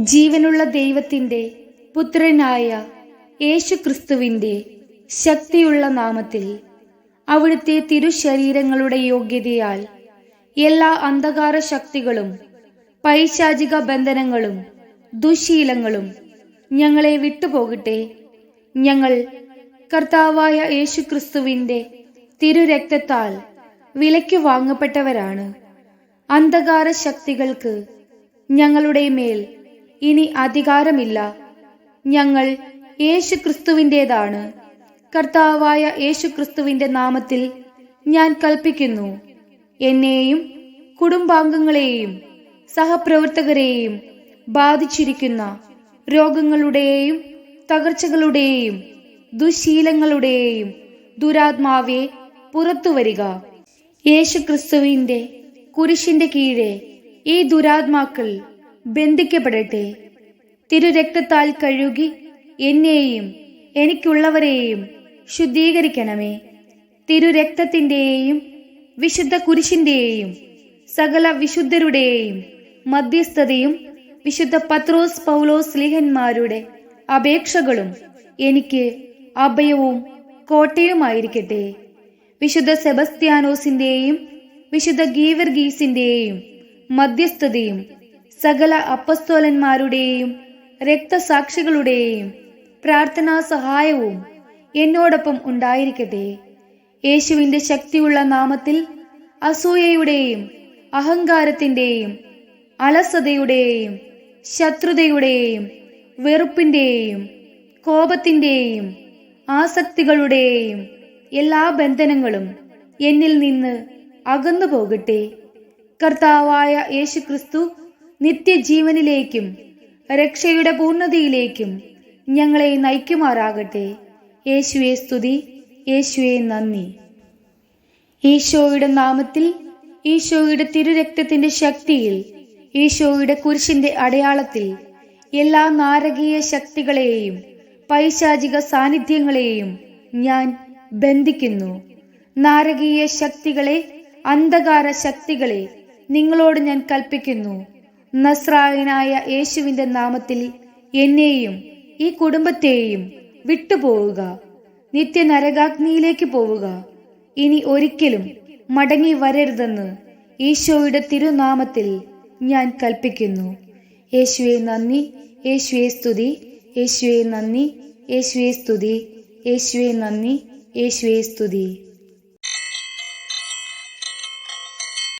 ജീവനുള്ള ദൈവത്തിന്റെ പുത്രനായ യേശുക്രിസ്തുവിന്റെ ശക്തിയുള്ള നാമത്തിൽ അവിടുത്തെ തിരുശരീരങ്ങളുടെ യോഗ്യതയാൽ എല്ലാ അന്ധകാര ശക്തികളും പൈശാചിക ബന്ധനങ്ങളും ദുശീലങ്ങളും ഞങ്ങളെ വിട്ടുപോകട്ടെ. ഞങ്ങൾ കർത്താവായ യേശുക്രിസ്തുവിന്റെ തിരുരക്തത്താൽ വിലയ്ക്ക് വാങ്ങപ്പെട്ടവരാണ്. അന്ധകാര ശക്തികൾക്ക് ഞങ്ങളുടെ മേൽ ഇനി അധികാരമില്ല. ഞങ്ങൾ യേശുക്രിസ്തുവിന്റേതാണ്. കർത്താവായ യേശുക്രിസ്തുവിന്റെ നാമത്തിൽ ഞാൻ കൽപ്പിക്കുന്നു. എന്നെയും കുടുംബാംഗങ്ങളെയും സഹപ്രവർത്തകരെയും ബാധിച്ചിരിക്കുന്ന രോഗങ്ങളുടെയും തകർച്ചകളുടെയും ദുശീലങ്ങളുടെയും ദുരാത്മാവെ പുറത്തുവരിക. യേശുക്രിസ്തുവിന്റെ കുരിശിന്റെ കീഴെ ഈ ദുരാത്മാക്കൾ ബന്ധിക്കപ്പെടട്ടെ. തിരുരക്തത്താൽ കഴുകി എന്നെയും എനിക്കുള്ളവരെയും ശുദ്ധീകരിക്കണമേ. തിരുരക്തത്തിന്റെയും വിശുദ്ധ കുരിശിന്റെയും സകല വിശുദ്ധരുടെയും മധ്യസ്ഥതയും വിശുദ്ധ പത്രോസ് പൗലോസ് ലിഹന്മാരുടെ അപേക്ഷകളും എനിക്ക് അഭയവും കോട്ടയുമായിരിക്കട്ടെ. വിശുദ്ധ സെബസ്ത്യാനോസിന്റെയും വിശുദ്ധ ഗീവർഗീസിന്റെയും മധ്യസ്ഥതയും സകല അപ്പസ്തോലന്മാരുടെയും രക്തസാക്ഷികളുടെയും പ്രാർത്ഥനാ സഹായവും എന്നോടൊപ്പം ഉണ്ടായിരിക്കട്ടെ. യേശുവിന്റെ ശക്തിയുള്ള നാമത്തിൽ അസൂയയുടെയും അഹങ്കാരത്തിന്റെയും അലസതയുടെയും ശത്രുതയുടെയും വെറുപ്പിന്റെയും കോപത്തിന്റെയും ആസക്തികളുടെയും എല്ലാ ബന്ധനങ്ങളും എന്നിൽ നിന്ന് അകന്നു പോകട്ടെ കർത്താവായ യേശുക്രിസ്തു നിത്യജീവനിലേക്കും രക്ഷയുടെ പൂർണതയിലേക്കും ഞങ്ങളെ നയിക്കുമാറാകട്ടെ. യേശുവെ സ്തുതി യേശുവെ നന്ദി. ഈശോയുടെ നാമത്തിൽ ഈശോയുടെ തിരുരക്തത്തിന്റെ ശക്തിയിൽ ഈശോയുടെ കുരിശിന്റെ അടയാളത്തിൽ എല്ലാ നാരകീയ ശക്തികളെയും പൈശാചിക സാന്നിധ്യങ്ങളെയും ഞാൻ ബന്ധിക്കുന്നു. നാരകീയ ശക്തികളെ അന്ധകാര ശക്തികളെ നിങ്ങളോട് ഞാൻ കൽപ്പിക്കുന്നു. നസ്രായനായ യേശുവിന്റെ നാമത്തിൽ എന്നെയും ഈ കുടുംബത്തെയും വിട്ടുപോവുക. നിത്യനരകാഗ്നിയിലേക്ക് പോവുക. ഇനി ഒരിക്കലും മടങ്ങി വരരുതെന്ന് ഈശോയുടെ തിരുനാമത്തിൽ ഞാൻ കൽപ്പിക്കുന്നു. യേശുവെ നന്ദി. യേശുവെ സ്തുതി. യേശുവെ നന്ദി. യേശുവെ സ്തുതി. യേശുവെ നന്ദി. യേശുവെ സ്തുതി.